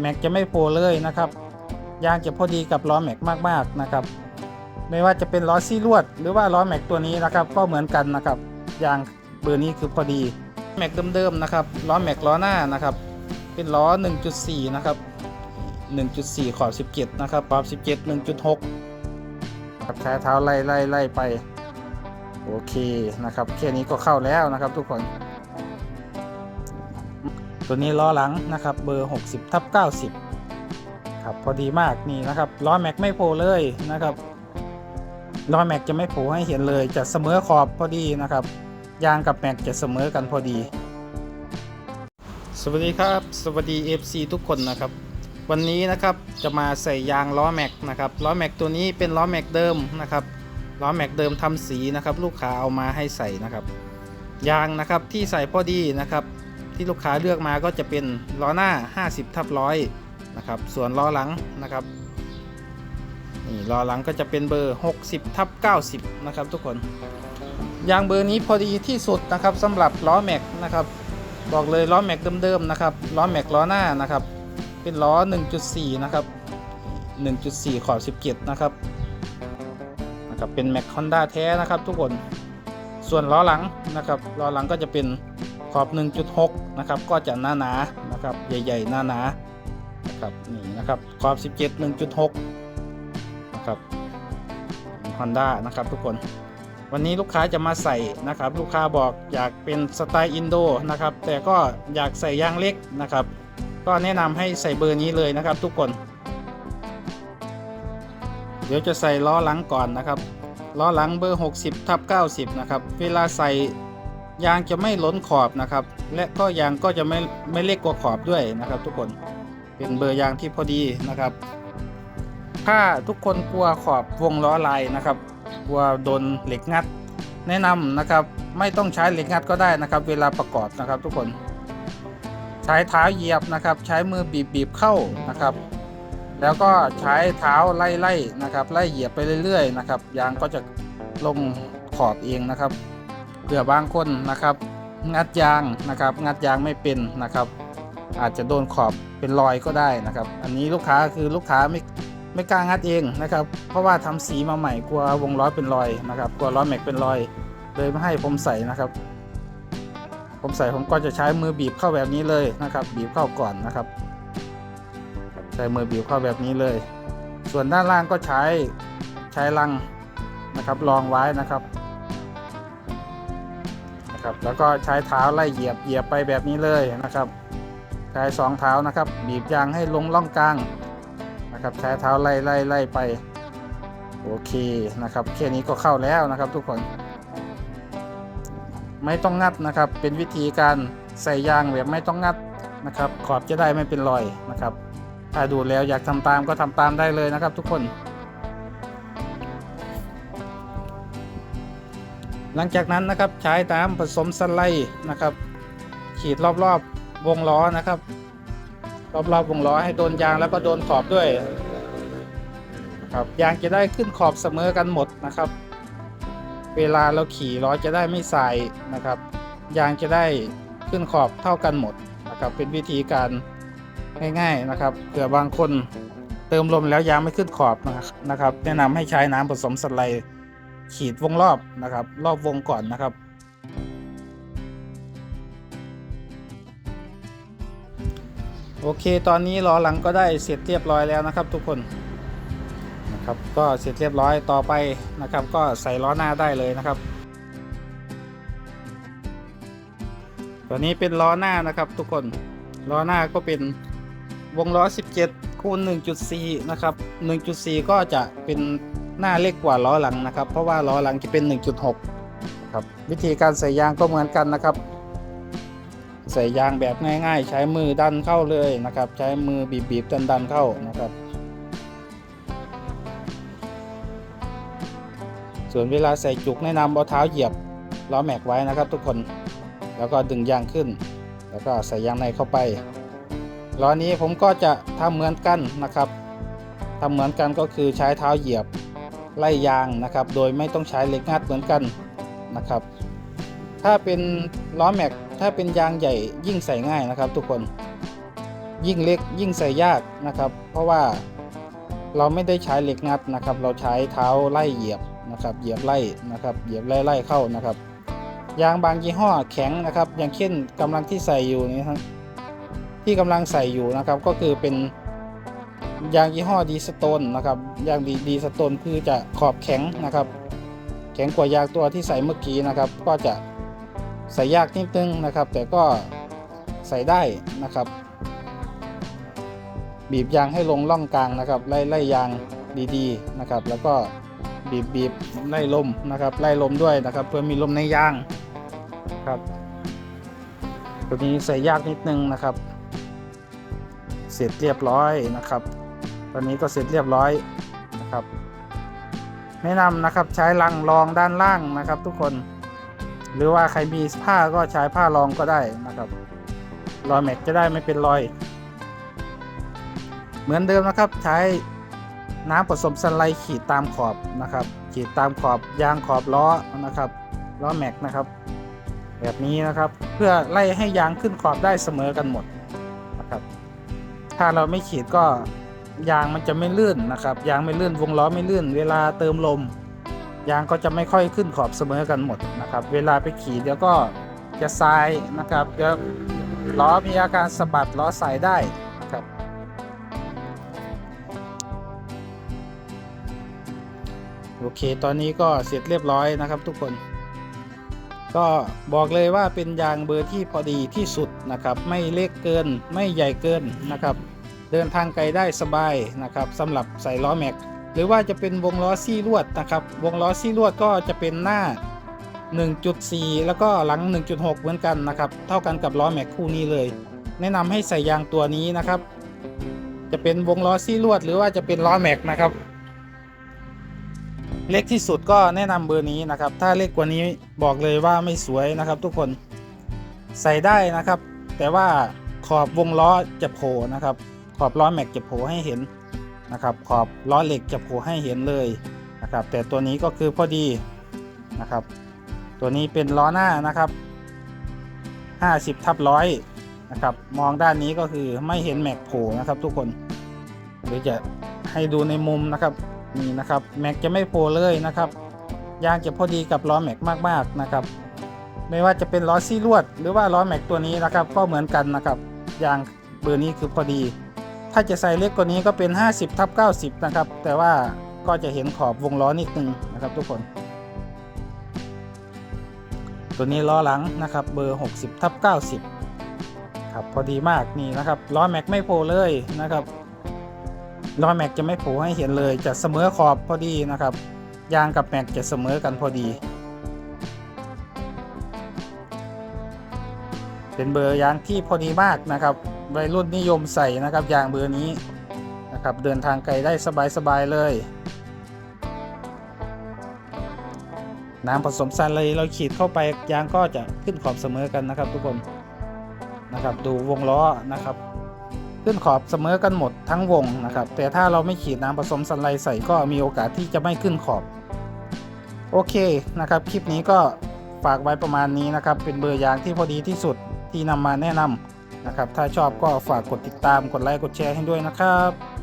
แม็กจะไม่โผล่เลยนะครับ ยางจะพอดีกับล้อแม็กมากๆนะครับ ไม่ว่าจะเป็นล้อซี่ลวด หรือว่าล้อแม็กตัวนี้นะครับ ก็เหมือนกันนะครับ ยางเบอร์นี้คือพอดีแม็กเดิมๆนะครับล้อแม็กล้อหน้านะครับ เป็นล้อ 1.4 นะครับ 1.4 ขอบ 17 นะครับขอบ 17 1.6ครับใช้เท้าไล่ไล่ไล่ไป โอเคนะครับแค่นี้ก็เข้าแล้วนะครับทุกคน ตัวนี้ล้อหลังนะครับเบอร์ 60ทับ90 ครับพอดีมากนี่นะครับล้อแม็กไม่โผล่เลยนะครับล้อแม็กจะไม่โผล่ให้เห็นเลยจะเสมอขอบพอดีนะครับยางกับแม็กจะเสมอกันพอดี สวัสดีครับ สวัสดี FC ทุกคนนะครับ วันนี้นะครับจะมาใส่ยางล้อแม็กนะครับล้อแม็กตัวนี้เป็นล้อแม็กเดิมนะครับล้อแม็กเดิมทำสีนะครับ ลูกค้าเอามาให้ใส่นะครับ ยางนะครับที่ใส่พอดีนะครับ ที่ลูกค้าเลือกมาก็จะเป็นล้อหน้า 50ทับร้อยนะครับ ส่วนล้อหลังนะครับนี่ล้อหลังก็จะเป็นเบอร์ 60ทับ90 นะครับทุกคนยางเบอร์นี้พอดีที่สุดนะครับสำหรับล้อแม็กนะครับบอกเลยล้อแม็กเดิมๆนะครับล้อแม็กล้อหน้านะครับ เป็นล้อ 1.4 นะครับ 1.4 ขอบ 17 นะครับนะครับเป็นแม็กฮอนด้าแท้นะครับทุกคนส่วนล้อหลังนะครับล้อหลังก็จะเป็น ขอบ 1.6 นะครับ ก็จะหนาหนานะครับ ใหญ่ๆ หนาหนานะครับ นี่นะครับ ขอบ 17 1.6 นะครับฮอนด้านะครับทุกคน วันนี้ลูกค้าจะมาใส่นะครับ ลูกค้าบอกอยากเป็นสไตล์อินโดนะครับ แต่ก็อยากใส่ยางเล็กนะครับ ก็แนะนำให้ใส่เบอร์นี้เลยนะครับ ทุกคน เดี๋ยวจะใส่ล้อหลังก่อนนะครับ ล้อหลังเบอร์ 60ทับ90 นะครับ เวลาใส่ ยางจะไม่ล้นขอบนะครับ และก็ยางก็จะไม่ไม่เล็กกว่าขอบด้วยนะครับ ทุกคนเป็นเบอร์ยางที่พอดีนะครับ ถ้าทุกคนกลัวขอบวงล้อลายนะครับกลัวโดนเหล็กงัด แนะนำนะครับ ไม่ต้องใช้เหล็กงัดก็ได้นะครับ เวลาประกอบนะครับ ทุกคนใช้เท้าเหยียบนะครับ ใช้มือบีบบีบเข้านะครับ แล้วก็ใช้เท้าไล่ไล่นะครับ ไล่เหยียบไปเรื่อยๆนะครับยางก็จะลงขอบเองนะครับ เผื่อบางคนนะครับ งัดยางนะครับ งัดยางไม่เป็นนะครับ อาจจะโดนขอบเป็นรอยก็ได้นะครับ อันนี้ลูกค้าคือลูกค้าไม่ไม่กล้างัดเองนะครับ เพราะว่าทำสีมาใหม่กลัววงล้อเป็นรอยนะครับ กลัวล้อแม็กเป็นรอย เลยไม่ให้ผมใส่นะครับ ผมใส่ผมก็จะใช้มือบีบเข้าแบบนี้เลยนะครับ บีบเข้าก่อนนะครับ ใช้มือบีบเข้าแบบนี้เลย ส่วนด้านล่างก็ใช้ใช้ลังนะครับรองไว้นะครับ นะครับ แล้วก็ใช้เท้าไล่เหยียบเหยียบไปแบบนี้เลยนะครับ ใช้สองเท้านะครับ บีบยางให้ลงล่องกลางนะครับ ใช้เท้าไล่ไล่ไล่ไป โอเคนะครับแค่นี้ก็เข้าแล้วนะครับทุกคน ไม่ต้องงัดนะครับ เป็นวิธีการใส่ยางแบบไม่ต้องงัดนะครับ ขอบจะได้ไม่เป็นรอยนะครับ ถ้าดูแล้วอยากทำตามก็ทำตามได้เลยนะครับ ทุกคน หลังจากนั้นนะครับใช้น้ำผสมสไลด์นะครับ ขีดรอบๆวงล้อนะครับ รอบๆวงล้อให้โดนยางแล้วก็โดนขอบด้วยครับยางจะได้ขึ้นขอบเสมอกันหมดนะครับ เวลาเราขี่ล้อจะได้ไม่สายนะครับ ยางจะได้ขึ้นขอบเท่ากันหมดนะครับ เป็นวิธีการง่ายๆนะครับเผื่อบางคนเติมลมแล้วยางไม่ขึ้นขอบนะครับ แนะนำให้ใช้น้ำผสมสไลด์ ขีดวงรอบนะครับ รอบวงก่อนนะครับ โอเค ตอนนี้ล้อหลังก็ได้เสร็จเรียบร้อยแล้วนะครับ ทุกคนนะครับก็เสร็จเรียบร้อยต่อไปนะครับ ก็ใส่ล้อหน้าได้เลยนะครับตัวนี้เป็นล้อหน้านะครับ ทุกคนล้อหน้าก็เป็นวงล้อ 17คูณ1.4 นะครับ 1.4 ก็จะเป็น หน้าเล็กกว่าล้อหลังนะครับ เพราะว่าล้อหลังจะเป็น 1.6ครับวิธีการใส่ยางก็เหมือนกันนะครับ ใส่ยางแบบง่าย ๆ ใช้มือดันเข้าเลยนะครับ ใช้มือบีบๆดันๆเข้านะครับ ส่วนเวลาใส่จุกแนะนำเอาเท้าเหยียบล้อแม็กไว้นะครับ ทุกคนแล้วก็ดึงยางขึ้น แล้วก็ใส่ยางในเข้าไปล้อนี้ผมก็จะทำเหมือนกันนะครับทำเหมือนกันก็คือใช้เท้าเหยียบ ไล่ยางนะครับ โดยไม่ต้องใช้เหล็กงัดเหมือนกันนะครับ ถ้าเป็นล้อแม็กถ้าเป็นยางใหญ่ยิ่งใส่ง่ายนะครับ ทุกคนยิ่งเล็กยิ่งใส่ยากนะครับ เพราะว่าเราไม่ได้ใช้เหล็กงัดนะครับ เราใช้เท้าไล่เหยียบนะครับ เหยียบไล่นะครับ เหยียบไล่ไล่เข้านะครับยางบางยี่ห้อแข็งนะครับ อย่างเช่นกำลังที่ใส่อยู่นี่ครับที่กำลังใส่อยู่นะครับก็คือเป็น ยางยี่ห้อดีสโตนนะครับยางดีดีสโตนคือจะขอบแข็งนะครับ แข็งกว่ายางตัวที่ใส่เมื่อกี้นะครับ ก็จะใส่ยากนิดนึงนะครับ แต่ก็ใส่ได้นะครับ บีบยางให้ลงล่องกลางนะครับ ไล่ไล่ยางดีๆนะครับ แล้วก็บีบบีบไล่ลมนะครับ ไล่ลมด้วยนะครับ เพื่อมีลมในยางครับ ตัวนี้ใส่ยากนิดนึงนะครับ เสร็จเรียบร้อยนะครับ ตอนนี้ก็เสร็จเรียบร้อยนะครับ แนะนำนะครับใช้ลังรองด้านล่างนะครับ ทุกคน หรือว่าใครมีผ้าก็ใช้ผ้ารองก็ได้นะครับ รอยแม็กจะได้ไม่เป็นรอย เหมือนเดิมนะครับใช้น้ำผสมสไลด์ขีดตามขอบนะครับ ขีดตามขอบยางขอบล้อนะครับล้อแม็กนะครับ แบบนี้นะครับเพื่อไล่ให้ยางขึ้นขอบได้เสมอกันหมดนะครับ ถ้าเราไม่ขีดก็ ยางมันจะไม่ลื่นนะครับยางไม่ลื่นวงล้อไม่ลื่น เวลาเติมลม ยางก็จะไม่ค่อยขึ้นขอบเสมอกันหมดนะครับ เวลาไปขีดเดี๋ยวก็จะทรายนะครับเดี๋ยวล้อมีอาการสะบัดล้อสายได้นะครับโอเค ตอนนี้ก็เสร็จเรียบร้อยนะครับทุกคนก็บอกเลยว่าเป็นยางเบอร์ที่พอดีที่สุดนะครับ ไม่เล็กเกินไม่ใหญ่เกินนะครับ เดินทางไกลได้สบายนะครับสำหรับใส่ล้อแม็ก หรือว่าจะเป็นวงล้อซี่ลวดนะครับ วงล้อซี่ลวดก็จะเป็นหน้า 1.4 แล้วก็หลัง 1.6 เหมือนกันนะครับ เท่ากันกับล้อแม็กคู่นี้เลย แนะนำให้ใส่ยางตัวนี้นะครับ จะเป็นวงล้อซี่ลวด หรือว่าจะเป็นล้อแม็กนะครับ เล็กที่สุดก็แนะนำเบอร์นี้นะครับ ถ้าเล็กกว่านี้บอกเลยว่าไม่สวยนะครับ ทุกคนใส่ได้นะครับ แต่ว่าขอบวงล้อจะโผล่นะครับ ขอบล้อแม็กจะโผล่ให้เห็นนะครับขอบล้อเหล็กจะโผล่ให้เห็นเลยนะครับแต่ตัวนี้ก็คือพอดีนะครับ ตัวนี้เป็นล้อหน้านะครับ 50ทับร้อยนะครับมองด้านนี้ก็คือไม่เห็นแม็กโผล่นะครับทุกคนหรือจะให้ดูในมุมนะครับนี่นะครับแม็กจะไม่โผล่เลยนะครับยางจะพอดีกับล้อแม็กมากๆนะครับ ไม่ว่าจะเป็นล้อซี่ลวด หรือว่าล้อแม็กตัวนี้นะครับ ก็เหมือนกันนะครับยางเบอร์นี้คือพอดี ถ้าจะใส่เล็กกว่านี้ก็เป็น 50ทับ90 นะครับ แต่ว่าก็จะเห็นขอบวงล้อนิดนึงนะครับทุกคน ตัวนี้ล้อหลังนะครับเบอร์ 60ทับ90 ครับพอดีมากนี่นะครับล้อแม็กไม่โผล่เลยนะครับล้อแม็กจะไม่โผล่ให้เห็นเลยจะเสมอขอบพอดีนะครับยางกับแม็กจะเสมอกันพอดี เป็นเบอร์ยางที่พอดีมากนะครับ วัยรุ่นนิยมใส่นะครับยางเบอร์นี้นะครับเดินทางไกลได้สบายๆเลย น้ำผสมซันเลยเราขีดเข้าไปยางก็จะขึ้นขอบเสมอกันนะครับ ทุกคนนะครับดูวงล้อนะครับขึ้นขอบเสมอกันหมดทั้งวงนะครับ แต่ถ้าเราไม่ขีดน้ำผสมสันไลใส่ก็มีโอกาสที่จะไม่ขึ้นขอบ โอเคนะครับ คลิปนี้ก็ฝากไว้ประมาณนี้นะครับ เป็นเบอร์ยางที่พอดีที่สุดที่นำมาแนะนำ นะครับ ถ้าชอบก็ฝากกดติดตาม กดไลค์ กดแชร์ให้ด้วยนะครับ